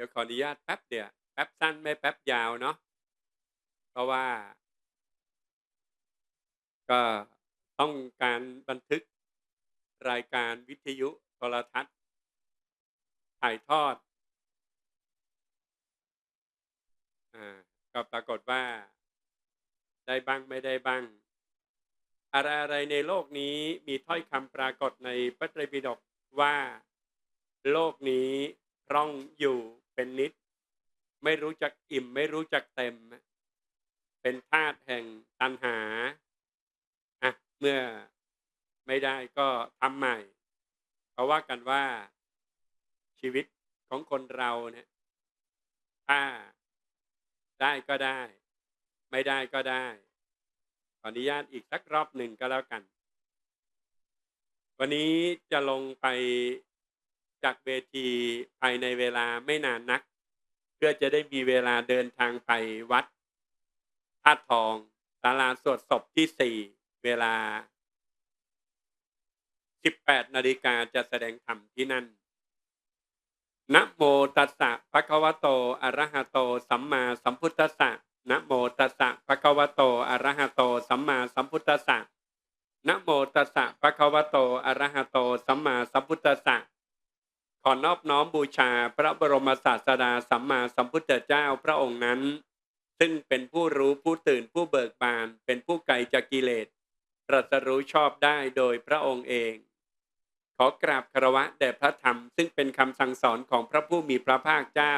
ดี๋ยวขออนุญาตแป๊บเดียวแป๊บสั้นไม่แป๊บยาวเนาะเพราะว่า ก็ต้องการบันทึกรายการวิทยุโทรทัศน์ ถ่ายทอดอ่าก็ปรากฏว่า ได้บ้างไม่ได้บ้าง อะไรอะไรในโลกนี้มีถ้อยคำปรากฏในพระไตรปิฎกว่า โลกนี้ร่องอยู่ เป็นนิด ไม่รู้จักอิ่ม ไม่รู้จักเต็ม เป็นธาตุแห่งตันหาอะเมื่อไม่ได้ก็ทำใหม่ เพราะว่ากันว่าชีวิตของคนเราเนี่ยถ้าได้ก็ได้ ไม่ได้ก็ได้ ขออนุญาตอีกสักรอบหนึ่งก็แล้วกัน วันนี้จะลงไป จากเวทีภายในเวลาไม่นานนัก เพื่อจะได้มีเวลาเดินทางไปวัดธาตุทองศาลาสวดศพที่สี่เวลา 18นาฬิกาจะแสดงธรรมที่นั่นนะโมตัสสะภะคะวะโตอะระหะโต สัมมาสัมพุทธัสสะนะโมตัสสะภะคะวะโตอะระหะโต สัมมาสัมพุทธัสสะนะโมตัสสะภะคะวะโตอะระหะโต สัมมาสัมพุทธัสสะ ขอนอบน้อมบูชาพระบรมศาสดาสัมมาสัมพุทธเจ้าพระองค์นั้น ซึ่งเป็นผู้รู้ผู้ตื่นผู้เบิกบาน เป็นผู้ไกลจากกิเลสตรัสรู้ชอบได้โดยพระองค์เอง ขอกราบคารวะแด่พระธรรม ซึ่งเป็นคำสั่งสอนของพระผู้มีพระภาคเจ้า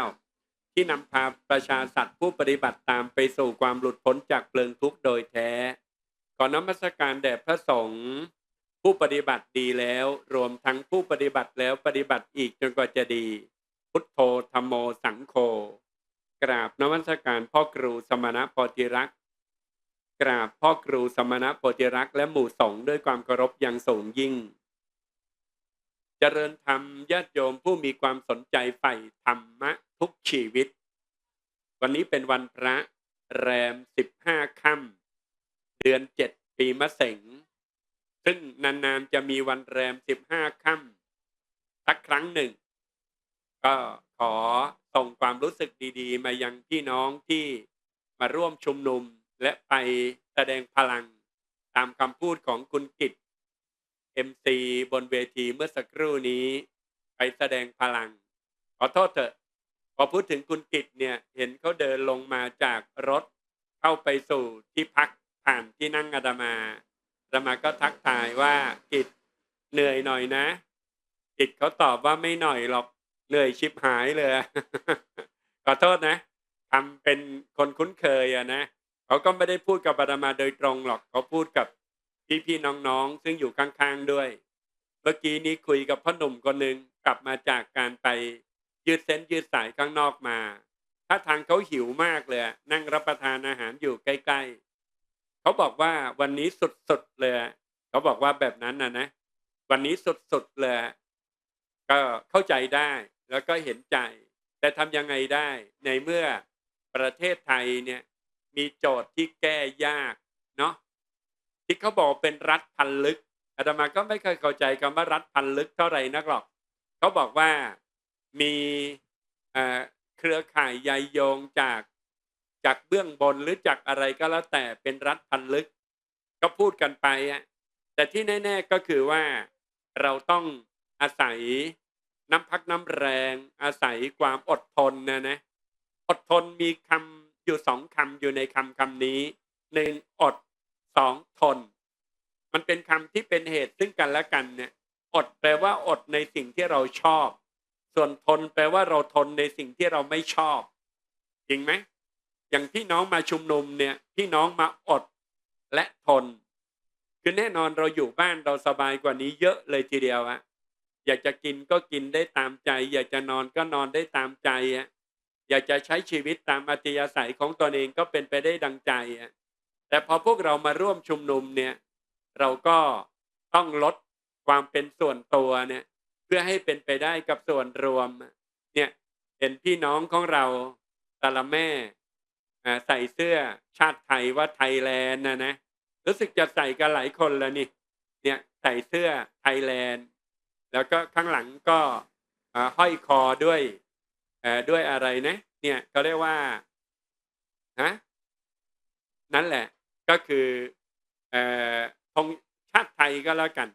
ที่นำพาประชาสัตว์ผู้ปฏิบัติตามไปสู่ความหลุดพ้นจากเปลืองทุกข์โดยแท้ ขอนมัสการแด่พระสงฆ์ ผู้ปฏิบัติดีแล้ว รวมทั้งผู้ปฏิบัติแล้วปฏิบัติอีกจนกว่าจะดี พุทโธธรรมโมสังโฆกราบนมัสการพ่อครูสมณะโพธิรักษ์กราบพ่อครูสมณะโพธิรักษ์และหมู่สงฆ์ด้วยความเคารพอย่างสูงยิ่งเจริญธรรมญาติโยมผู้มีความสนใจใฝ่ธรรมะทุกชีวิต วันนี้เป็นวันพระแรมสิบห้าค่ำเดือนเจ็ดปีมะเสง ซึ่งนานๆจะมีวันแรมสิบห้าค่ำสักครั้งหนึ่ง ก็ขอส่งความรู้สึกดีๆ มายังพี่น้องที่มาร่วมชุมนุมและไปแสดงพลังตามคำพูดของคุณกิต MC บนเวทีเมื่อสักครู่นี้ ไปแสดงพลัง ขอโทษเถอะพอพูดถึงคุณกิตเนี่ยเห็นเขาเดินลงมาจากรถ เข้าไปสู่ที่พักผ่านที่นั่งอาดามา อาดามาก็ทักทายว่ากิตเหนื่อยหน่อยนะ กิตเขาตอบว่าไม่หน่อยหรอกเหนื่อยชิบหายเลยขอโทษนะทำเป็นคนคุ้นเคยอะนะเขาก็ไม่ได้พูดกับอาดามาโดยตรงหรอกเขาพูดกับพี่ๆน้องๆ ซึ่งอยู่ข้างๆด้วย เมื่อกี้นี้คุยกับพ่อหนุ่มคนหนึ่งกลับมาจากการไปยืดเส้นยืดสายข้างนอกมา ถ้าทางเขาหิวมากเลยนั่งรับประทานอาหารอยู่ใกล้ๆ เขาบอกว่าวันนี้สุดๆเลยเขาบอกว่าแบบนั้นนะนะ วันนี้สุดๆเลยก็เข้าใจได้แล้วก็เห็นใจ แต่ทำยังไงได้ ในเมื่อประเทศไทยเนี่ยมีโจทย์ที่แก้ยากเนาะที่เขาบอกเป็นรัฐพันลึกอาตมาก็ไม่เคยเข้าใจคำว่ารัฐพันลึกเท่าไหร่นักหรอกเขาบอกว่ามีเครือข่ายใยโยงจาก จากเบื้องบนหรือจากอะไรก็แล้วแต่เป็นรัฐพันลึก ก็พูดกันไปอะแต่ที่แน่ ๆก็คือว่าเราต้องอาศัยน้ำพักน้ำแรง อาศัยความอดทนนะนะอดทนมีคำอยู่สองคำอยู่ในคำคำนี้หนึ่งอดสองทน มันเป็นคำที่เป็นเหตุซึ่งกันและกันเนี่ยอดแปลว่าอดในสิ่งที่เราชอบ ส่วนทนแปลว่าเราทนในสิ่งที่เราไม่ชอบ จริงไหม อย่างพี่น้องมาชุมนุมเนี่ยพี่น้องมาอดและทน คือแน่นอนเราอยู่บ้านเราสบายกว่านี้เยอะเลยทีเดียวอะอยากจะกินก็กินได้ตามใจ อยากจะนอนก็นอนได้ตามใจอะอยากจะใช้ชีวิตตามอัธยาศัยของตนเองก็เป็นไปได้ดังใจอะแต่พอพวกเรามาร่วมชุมนุมเนี่ยเราก็ต้องลดความเป็นส่วนตัวเนี่ยเพื่อให้เป็นไปได้กับส่วนรวมเนี่ยเห็นพี่น้องของเราแตาละแม่ ใส่เสื้อชาติไทยว่าไทยแลนด์นะนะรู้สึกจะใส่กันหลายคนแล้วนี่ เนี่ยใส่เสื้อไทยแลนด์แล้วก็ข้างหลังก็ห้อยคอด้วยด้วยอะไรนะ เนี่ยเขาเรียกว่าฮะนั่นแหละ ก็คือธงชาติไทยก็แล้วกัน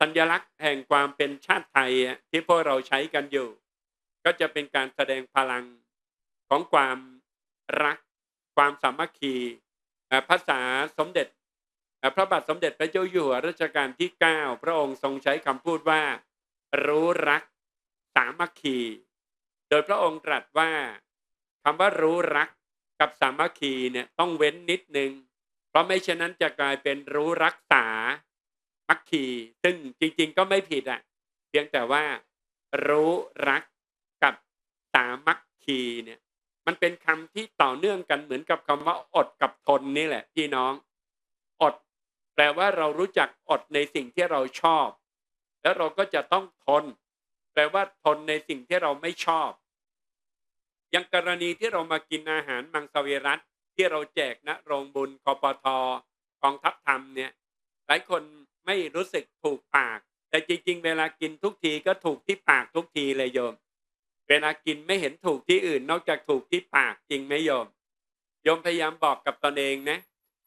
สัญลักษณ์แห่งความเป็นชาติไทยที่พวกเราใช้กันอยู่ ก็จะเป็นการแสดงพลังของความ รัก ความสามัคคีภาษาสมเด็จ พระบาทสมเด็จพระเจ้าอยู่หัวรัชกาลที่ 9 พระองค์ทรงใช้คำพูดว่า รู้รัก สามัคคี โดยพระองค์ตรัสว่าคำว่ารู้รักกับสามัคคีเนี่ยต้องเว้นนิดนึง เพราะไม่เช่นนั้นจะกลายเป็นรู้รักษามัคคี ซึ่งจริงๆก็ไม่ผิดอะเพียงแต่ว่า รู้รักกับสามัคคีเนี่ย มันเป็นคำที่ต่อเนื่องกันเหมือนกับคำว่าอดกับทนนี่แหละพี่น้อง อด แปลว่าเรารู้จักอดในสิ่งที่เราชอบ แล้วเราก็จะต้องทน แปลว่าทนในสิ่งที่เราไม่ชอบ อย่างกรณีที่เรามากินอาหารมังสวิรัตที่เราแจกณโรงบุญคอปทกองทัพธรรมเนี่ย หลายคนไม่รู้สึกถูกปาก แต่จริง ๆ เวลากินทุกทีก็ถูกที่ปากทุกทีเลยโยม เวลากินไม่เห็นถูกที่อื่น นอกจากถูกที่ปากจริงไหมโยมโยมพยายามบอกกับตนเองนะ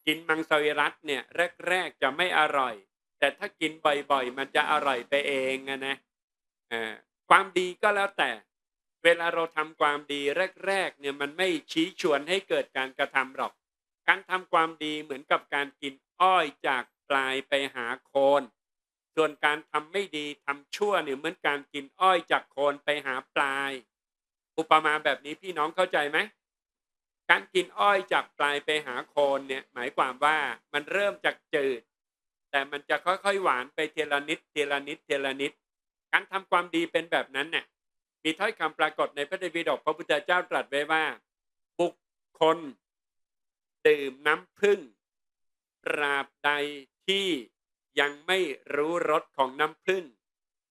กินมังสวิรัตเนี่ยแรกๆจะไม่อร่อย แต่ถ้ากินบ่อยๆ มันจะอร่อยไปเองอะนะความดีก็แล้วแต่ เวลาเราทำความดีแรกๆเนี่ยมันไม่ชี้ชวนให้เกิดการกระทำหรอก การทำความดีเหมือนกับการกินอ้อยจากปลายไปหาโคน ส่วนการทำไม่ดีทำชั่วเนี่ยเหมือนการกินอ้อยจากโคนไปหาปลาย อุปมาแบบนี้พี่น้องเข้าใจไหมการกินอ้อยจากปลายไปหาโคนเนี่ยหมายความว่ามันเริ่มจากจืด แต่มันจะค่อยๆหวานไปเทละนิดเทละนิดเทละนิด การทำความดีเป็นแบบนั้นเนี่ยมีถ้อยคำปรากฏในพระไตรปิฎกพระพุทธเจ้าตรัสไว้ว่า บุคคล ดื่มน้ำผึ้งตราบใดที่ ยังไม่รู้รสของน้ำผึ้ง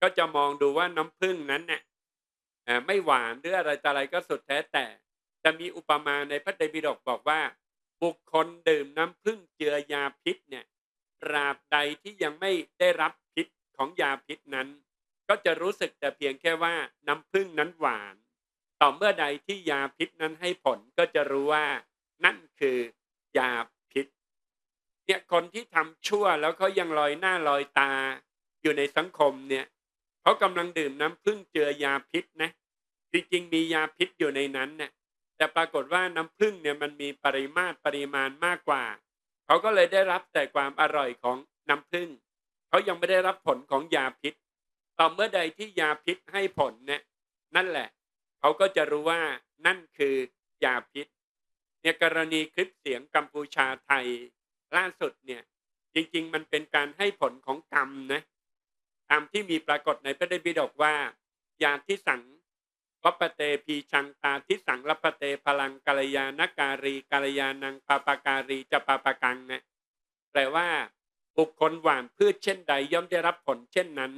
ก็จะมองดูว่าน้ำผึ้งนั้นเนี่ยไม่หวานหรืออะไรต่ออะไรก็สุดแท้แต่จะมีอุปมาในพระไตรปิฎกบอกว่า บุคคลดื่มน้ำผึ้งเจือยาพิษเนี่ยตราบใดที่ยังไม่ได้รับพิษของยาพิษนั้น ก็จะรู้สึกแต่เพียงแค่ว่าน้ำผึ้งนั้นหวาน ต่อเมื่อใดที่ยาพิษนั้นให้ผลก็จะรู้ว่านั่นคือยา เนี่ยคนที่ทำชั่วแล้วเขายังลอยหน้าลอยตาอยู่ในสังคมเนี่ยเขากำลังดื่มน้ำผึ้งเจือยาพิษนะจริงๆมียาพิษอยู่ในนั้นเนี่ยแต่ปรากฏว่าน้ำผึ้งเนี่ยมันมีปริมาตรปริมาณมากกว่าเขาก็เลยได้รับแต่ความอร่อยของน้ำผึ้งเขายังไม่ได้รับผลของยาพิษต่อเมื่อใดที่ยาพิษให้ผลเนี่ยนั่นแหละเขาก็จะรู้ว่านั่นคือยาพิษเนี่ยกรณีคลิปเสียงกัมพูชาไทย ล่าสุดเนี่ย จริง ๆ มันเป็นการให้ผลของกรรมนะตามที่มีปรากฏในพระไตรปิฎกว่ายาที่สังวัปเตพีชังตาทิสังรัปเตพลังกาลยานการีกาลยานังปาปาการีจะปาปากังนะแปลว่า บุคคลหว่านพืชเช่นใดย่อมได้รับผลเช่นนั้น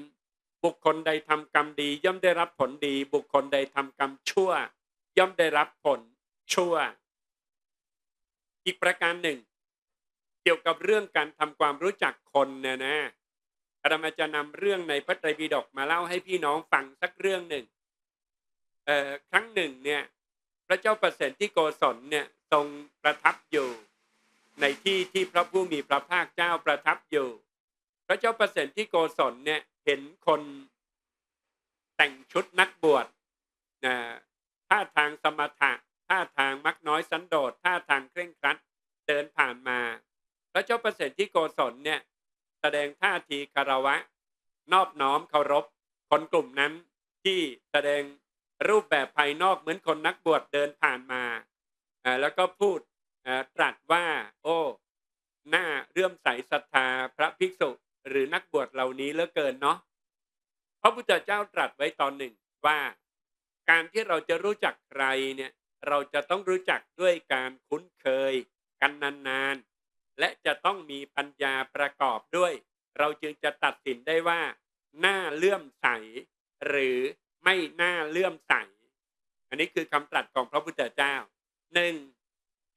บุคคลใดทำกรรมดี ย่อมได้รับผลดี บุคคลใดทำกรรมชั่ว ย่อมได้รับผลชั่ว อีกประการหนึ่ง กี่ยวกับเรื่องการทำความรู้จักคนเนี่ยนะอาตมาจะนำเรื่องในพระไตรปิฎกมาเล่าให้พี่น้องฟังสักเรื่องหนึ่งเอ่อครั้งหนึ่งเนี่ย พระเจ้าประเสริฐที่โกศลเนี่ยทรงประทับอยู่ในที่ที่พระผู้มีพระภาคเจ้าประทับอยู่ พระเจ้าประเสริฐที่โกศลเนี่ยเห็นคนแต่งชุดนักบวชนะท่าทางสมถะท่าทางมักน้อยสันโดษท่าทางเคร่งครัดเดินผ่านมา ระเจ้าประเสริฐที่โกศลเนี่ยแสดงท่าทีคารวะ นอบน้อมเคารพคนกลุ่มนั้นที่แสดงรูปแบบภายนอกเหมือนคนนักบวชเดินผ่านมาแล้วก็พูดตรัสว่า โอ้หน้าเรื่อมใสศรัทธาพระภิกษุหรือนักบวชเหล่านี้เหลือเกินเนาะพระพุทธเจ้าตรัสไว้ตอนหนึ่งว่า การที่เราจะรู้จักใครเนี่ยเราจะต้องรู้จักด้วยการคุ้นเคย กันนานๆ และจะต้องมีปัญญาประกอบด้วย เราจึงจะตัดสินได้ว่าหน้าเลื่อมใส หรือไม่น่าเลื่อมใส อันนี้คือคำตรัสของพระพุทธเจ้าหนึ่ง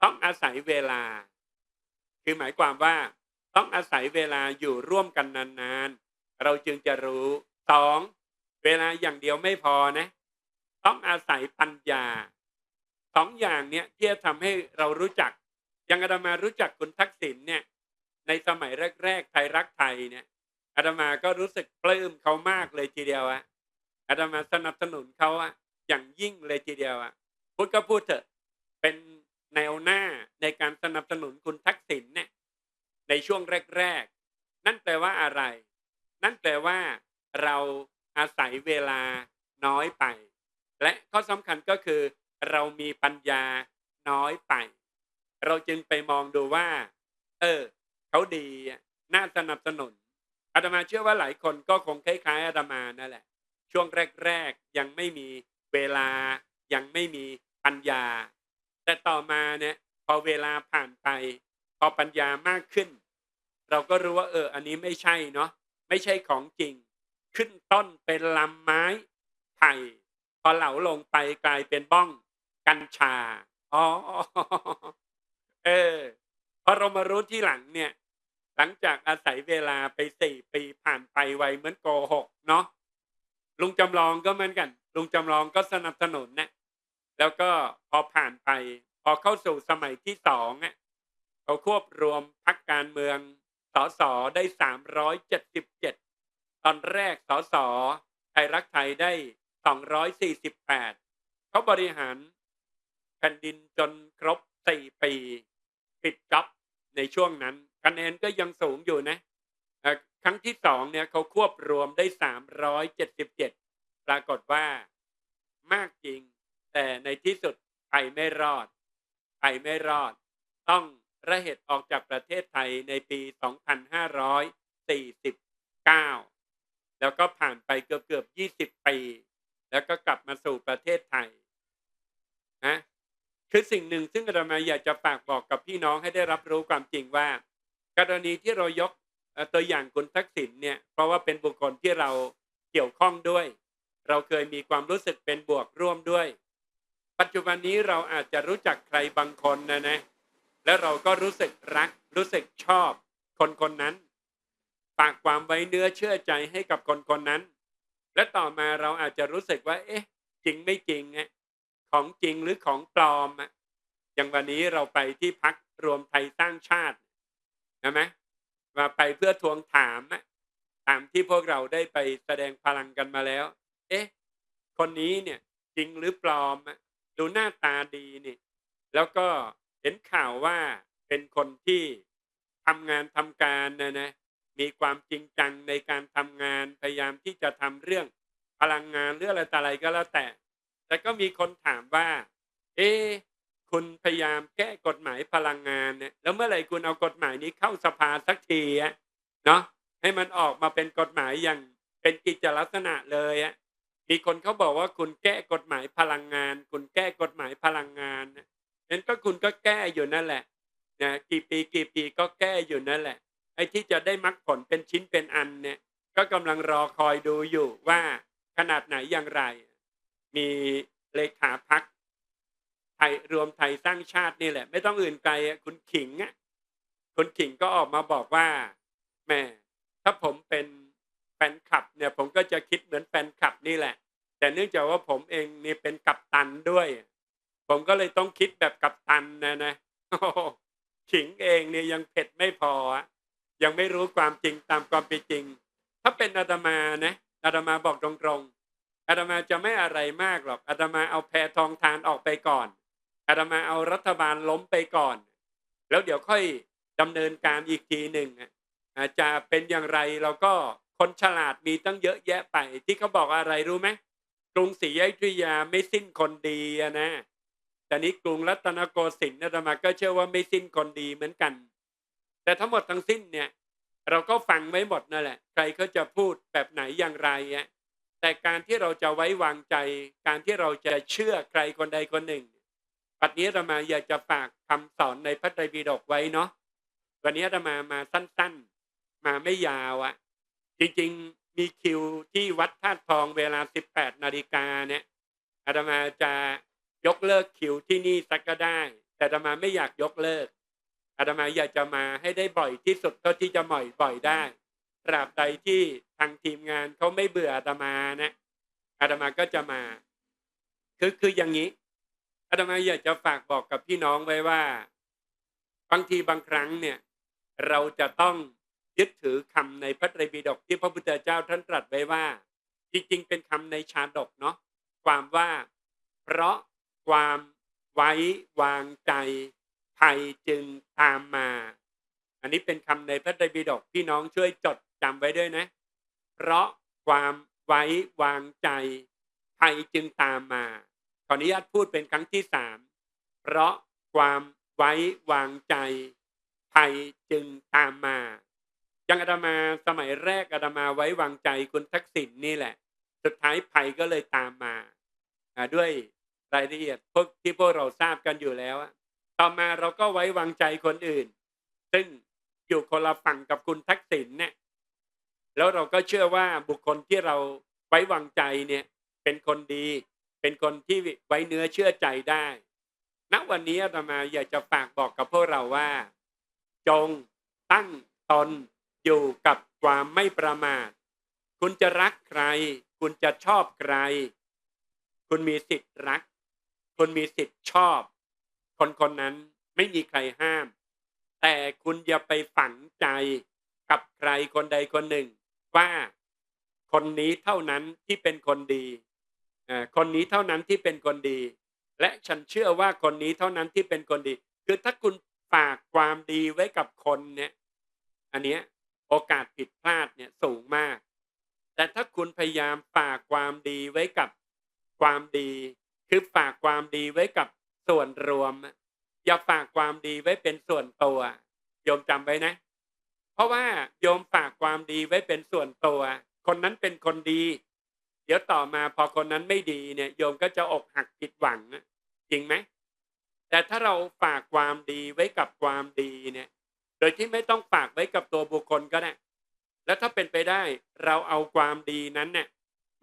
ต้องอาศัยเวลา คือหมายความว่า ต้องอาศัยเวลาอยู่ร่วมกันนานๆ เราจึงจะรู้สองเวลาอย่างเดียวไม่พอนะ ต้องอาศัยปัญญาสองอย่างเนี้ยที่จะทำให้เรารู้จัก ย่างอาตมารู้จักคุณทักษิณเนี่ยในสมัยแรกๆไทยรักไทยเนี่ยอาตมาก็รู้สึกปลื้มเขามากเลยทีเดียวอะอาตมาสนับสนุนเขาอะอย่างยิ่งเลยทีเดียวอะพูดก็พูดเถอะเป็นแนวหน้าในการสนับสนุนคุณทักษิณเนี่ยในช่วงแรกๆ นั่นแปลว่าอะไร นั่นแปลว่าเราอาศัยเวลาน้อยไป และข้อสำคัญก็คือ เรามีปัญญาน้อยไป เราจึงไปมองดูว่า เออ เขาดีน่าสนับสนุนอาตมาเชื่อว่าหลายคนก็คงคล้ายๆอาตมานั่นแหละ ช่วงแรกๆยังไม่มีเวลายังไม่มีปัญญา แต่ต่อมาเนี่ย พอเวลาผ่านไป พอปัญญามากขึ้น เราก็รู้ว่า เออ อันนี้ไม่ใช่เนาะไม่ใช่ของจริง ขึ้นต้นเป็นลำไม้ไผ่พอเหลาลงไปกลายเป็นบ้องกัญชาอ๋อ เออพอเรามารู้ที่หลังเนี่ย หลังจากอาศัยเวลาไปสี่ปีผ่านไปไวเหมือนโกหกเนาะลุงจำลองก็เหมือนกัน ลุงจำลองก็สนับสนุนนะแล้วก็พอผ่านไป พอเข้าสู่สมัยที่สองอะเขาควบรวมพักการเมืองสสได้สามร้อยเจ็ดสิบเจ็ดตอนแรกสสไทยรักไทยได้สองร้อยสี่สิบแปดเขาบริหารแผ่นดินจนครบสี่ปี ปิดจ็อบในช่วงนั้นคะแนนก็ยังสูงอยู่นะครั้งที่สองเนี่ยเขาควบรวมได้สามร้อยเจ็ดสิบเจ็ดปรากฏว่ามากจริง แต่ในที่สุดไทยไม่รอดไทยไม่รอด ต้องระเหตุออกจากประเทศไทยในปี 2549 แล้วก็ผ่านไปเกือบเกือบ 20 ปี แล้วก็กลับมาสู่ประเทศไทยนะ คือสิ่งหนึ่งซึ่งอาตมาอยากจะฝากบอกกับพี่น้องให้ได้รับรู้ความจริงว่า กรณีที่เรายกตัวอย่างคุณทักษิณเนี่ยเพราะว่าเป็นบุคคลที่เราเกี่ยวข้องด้วย เราเคยมีความรู้สึกเป็นบวกร่วมด้วย ปัจจุบันนี้เราอาจจะรู้จักใครบางคนนะนะแล้วเราก็รู้สึกรัก รู้สึกชอบ คนคนนั้นฝากความไว้เนื้อเชื่อใจให้กับคนคนนั้น และต่อมาเราอาจจะรู้สึกว่า เอ๊ะ จริงไม่จริงอะ ของจริงหรือของปลอมอะอย่างวันนี้เราไปที่พักรวมไทยสร้างชาติใช่ไหมมาไปเพื่อทวงถามอะตามที่พวกเราได้ไปแสดงพลังกันมาแล้ว เอ๊ะ คนนี้เนี่ยจริงหรือปลอมอะดูหน้าตาดีนี่ แล้วก็เห็นข่าวว่าเป็นคนที่ทำงานทำการนะนะมีความจริงจังในการทำงานพยายามที่จะทำเรื่องพลังงานเรื่องอะไรต่ออะไรก็แล้วแต่ แต่ก็มีคนถามว่า เอ๊คุณพยายามแก้กฎหมายพลังงานเนี่ยแล้วเมื่อไหร่คุณเอากฎหมายนี้เข้าสภาสักทีอะเนาะให้มันออกมาเป็นกฎหมายอย่างเป็นกิจลักษณะเลยอะมีคนเขาบอกว่าคุณแก้กฎหมายพลังงาน คุณแก้กฎหมายพลังงานนะงั้นก็คุณก็แก้อยู่นั่นแหละนะกี่ปีกี่ปีก็แก้อยู่นั่นแหละไอ้ที่จะได้มรรคผลเป็นชิ้นเป็นอันเนี่ยก็กำลังรอคอยดูอยู่ว่าขนาดไหนอย่างไร มีเลขาพักไทยรวมไทยสร้างชาตินี่แหละ ไม่ต้องอื่นไกลคุณขิงอะคุณขิงก็ออกมาบอกว่าแม่ถ้าผมเป็นแฟนคลับเนี่ย ผมก็จะคิดเหมือนแฟนคลับนี่แหละ แต่เนื่องจากว่าผมเองนี่เป็นกัปตันด้วย ผมก็เลยต้องคิดแบบกัปตันนะนะขิงเองเนี่ยยังเผ็ดไม่พอ ยังไม่รู้ความจริงตามความเป็นจริง ถ้าเป็นอาตมานะอาตมาบอกตรงๆ อาตมาจะไม่อะไรมากหรอกอาตมาเอาแพทองทานออกไปก่อนอาตมาเอารัฐบาลล้มไปก่อน แล้วเดี๋ยวค่อยดำเนินการอีกทีหนึ่งะจะเป็นอย่างไรเราก็คนฉลาดมีตั้งเยอะแยะไป ที่เขาบอกอะไรรู้ไหมกรุงศรีอยุธยาไม่สิ้นคนดีนะแต่นี้กรุงรัตนโกสินทร์อาตมาก็เชื่อว่าไม่สิ้นคนดีเหมือนกัน แต่ทั้งหมดทั้งสิ้นเนี่ยเราก็ฟังไว้หมดนั่นแหละ ใครเขาจะพูดแบบไหนอย่างไรอะ แต่การที่เราจะไว้วางใจ การที่เราจะเชื่อใครคนใดคนหนึ่งปัจนี้อาตมาอยากจะฝากคำสอนในพระไตรปิฎกไว้เนาะวันนี้อาตมามาสั้นๆ มาไม่ยาวอะจริงๆมีคิวที่วัดธาตุทองเวลา 18นาฬิกาเนี่ยอาตมาจะยกเลิกคิวที่นี่สักก็ได้ แต่อาตมาไม่อยากยกเลิกอาตมาอยากจะมาให้ได้บ่อยที่สุดเท่าที่จะบ่อยบ่อยได้ ตราบใดที่ทางทีมงานเขาไม่เบื่ออาตมานะอาตมาก็จะมา คือคืออย่างนี้อาตมาอยากจะฝากบอกกับพี่น้องไว้ว่า บางทีบางครั้งเนี่ย เราจะต้องยึดถือคำในพระไตรปิฎกที่พระพุทธเจ้าท่านตรัสไว้ว่า จริง ๆ เป็นคำในชาดกเนาะความว่า เพราะความไว้วางใจภัยจึงตามมา อันนี้เป็นคำในพระไตรปิฎกพี่น้องช่วยจด จำไว้ด้วยนะ เพราะความไว้วางใจภัยจึงตามมา ขออนุญาตพูดเป็นครั้งที่สามเพราะความไว้วางใจภัยจึงตามมายังอาตมาสมัยแรกอาตมาไว้วางใจคุณทักษิณนี่แหละ สุดท้ายภัยก็เลยตามมาด้วยรายละเอียดพวกที่พวกเราทราบกันอยู่แล้ว ต่อมาเราก็ไว้วางใจคนอื่น ซึ่งอยู่คนละฝั่งกับคุณทักษิณเนี่ย แล้วเราก็เชื่อว่าบุคคลที่เราไว้วางใจเนี่ยเป็นคนดี เป็นคนที่ไว้เนื้อเชื่อใจได้ณวันนี้อาตมาอยากจะฝากบอกกับพวกเราว่า จงตั้งตนอยู่กับความไม่ประมาท คุณจะรักใคร คุณจะชอบใคร คุณมีสิทธิ์รัก คุณมีสิทธิ์ชอบ คนคนนั้นไม่มีใครห้าม แต่คุณอย่าไปฝังใจกับใครคนใดคนหนึ่ง ว่าคนนี้เท่านั้นที่เป็นคนดีคนนี้เท่านั้นที่เป็นคนดี และฉันเชื่อว่าคนนี้เท่านั้นที่เป็นคนดี คือถ้าคุณฝากความดีไว้กับคนเนี่ยอันเนี้ยโอกาสผิดพลาดเนี่ยสูงมาก แต่ถ้าคุณพยายามฝากความดีไว้กับความดี คือฝากความดีไว้กับส่วนรวม อย่าฝากความดีไว้เป็นส่วนตัวโยมจำไว้นะ ราะว่าโยมฝากความดีไว้เป็นส่วนตัว คนนั้นเป็นคนดี เดี๋ยวต่อมาพอคนนั้นไม่ดีเนี่ย โยมก็จะอกหักผิดหวังจริงไหมแต่ถ้าเราฝากความดีไว้กับความดีเนี่ย โดยที่ไม่ต้องฝากไว้กับตัวบุคคลก็ได้แล้วถ้าเป็นไปได้เราเอาความดีนั้นเนี่ย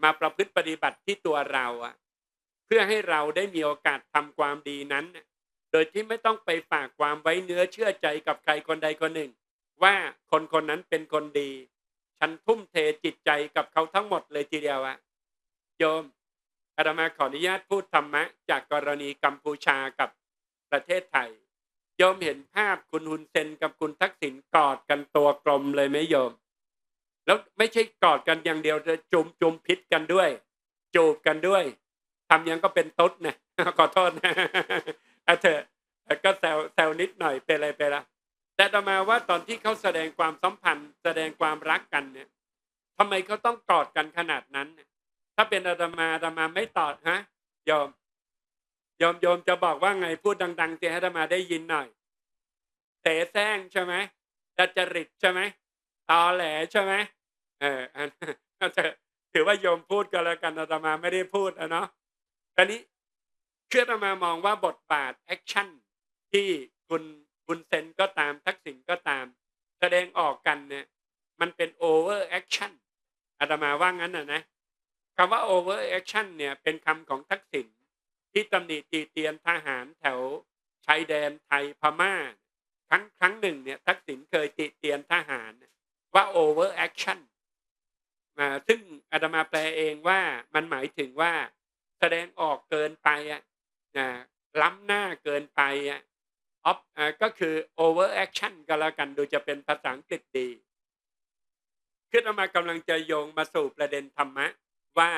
มาประพฤติปฏิบัติที่ตัวเราอะเพื่อให้เราได้มีโอกาสทำความดีนั้น โดยที่ไม่ต้องไปฝากความไว้เนื้อเชื่อใจกับใครคนใดคนหนึ่ง ว่าคนคนนั้นเป็นคนดี ฉันทุ่มเทจิตใจกับเขาทั้งหมดเลยทีเดียวอะโยมอาตมาขออนุญาตพูดธรรมะ จากกรณีกัมพูชากับประเทศไทยโยมเห็นภาพคุณฮุนเซนกับคุณทักษิณกอดกันตัวกลมเลยไหมโยม แล้วไม่ใช่กอดกันอย่างเดียวจะจุมจุมพิษกันด้วย จูบกันด้วยทำยังก็เป็นตุ๊ดนะขอโทษนะเถอะก็แซวแซวนิดหน่อยเป็นอะไรไปละ แต่ต่อมาว่าตอนที่เขาแสดงความสัมพันธ์ แสดงความรักกันเนี่ยทำไมเขาต้องกอดกันขนาดนั้น ถ้าเป็นอาตมาอาตมาไม่ตอดฮะยอมยอมโยมจะบอกว่าไงพูดดังๆเสียให้ธรรมาได้ยินหน่อยเสแสร้งใช่ไหมดัจริตใช่ไหมตอแหลใช่ไหมเอออันจะถือว่าโยมพูดกันแล้วกันอาตมาไม่ได้พูดอะเนาะตอนนี้เชื่อธรรมามองว่าบทบาทแอคชั่นที่คุณ คุณเซนก็ตามทักษิณก็ตาม แสดงออกกันเนี่ยมันเป็นโอเวอร์แอคชั่นอาตมาว่างั้นนะนะคำว่าโอเวอร์แอคชั่นเนี่ยเป็นคำของทักษิณที่ตำหนิตีเตียนทหารแถวชายแดนไทยพม่า ครั้งครั้งหนึ่งเนี่ยทักษิณเคยติเตียนทหารว่าโอเวอร์แอคชั่นมาซึ่งอาตมาแปลเองว่ามันหมายถึงว่าแสดงออกเกินไปอะนะล้ำหน้าเกินไปอะ ออก็คือโอเวอร์แอคชั่นก็แล้วกันดูจะเป็นภาษาอังกฤษดีขึ้นมากำลังจะโยงมาสู่ประเด็นธรรมะ ว่า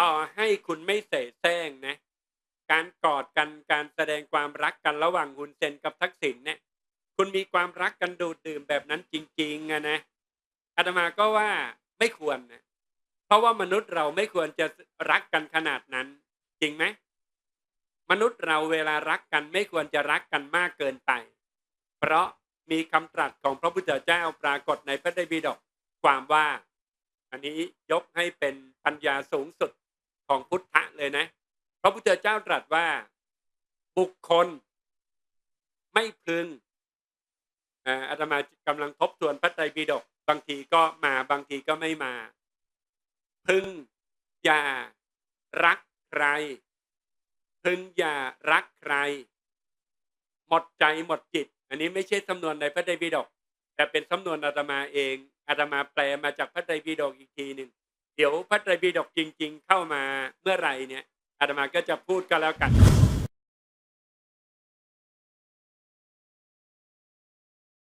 ต่อให้คุณไม่เสแสร้งนะ การกอดกันการแสดงความรักกันระหว่างคุณเซนกับทักษิณเนี่ย คุณมีความรักกันดูดดื่มแบบนั้นจริงๆอะนะอาตมาก็ว่าไม่ควรนะเพราะว่ามนุษย์เราไม่ควรจะรักกันขนาดนั้น จริงไหม มนุษย์เราเวลารักกันไม่ควรจะรักกันมากเกินไป เพราะมีคำตรัสของพระพุทธเจ้าปรากฏในพระไตรปิฎกความว่า อันนี้ยกให้เป็นปัญญาสูงสุดของพุทธะเลยนะ พระพุทธเจ้าตรัสว่าบุคคล ไม่พึงอาตมากำลังทบทวนพระไตรปิฎกบางทีก็มาบางทีก็ไม่มา พึงอย่ารักใคร พึงอย่ารักใคร หมดใจหมดจิต อันนี้ไม่ใช่สำนวนในพระไตรปิฎกแต่เป็นสำนวนอาตมาเองอาตมาแปลมาจากพระไตรปิฎกอีกทีหนึ่งเดี๋ยวพระไตรปิฎกจริง ๆ เข้ามาเมื่อไหร่เนี่ยอาตมาก็จะพูดก็แล้วกัน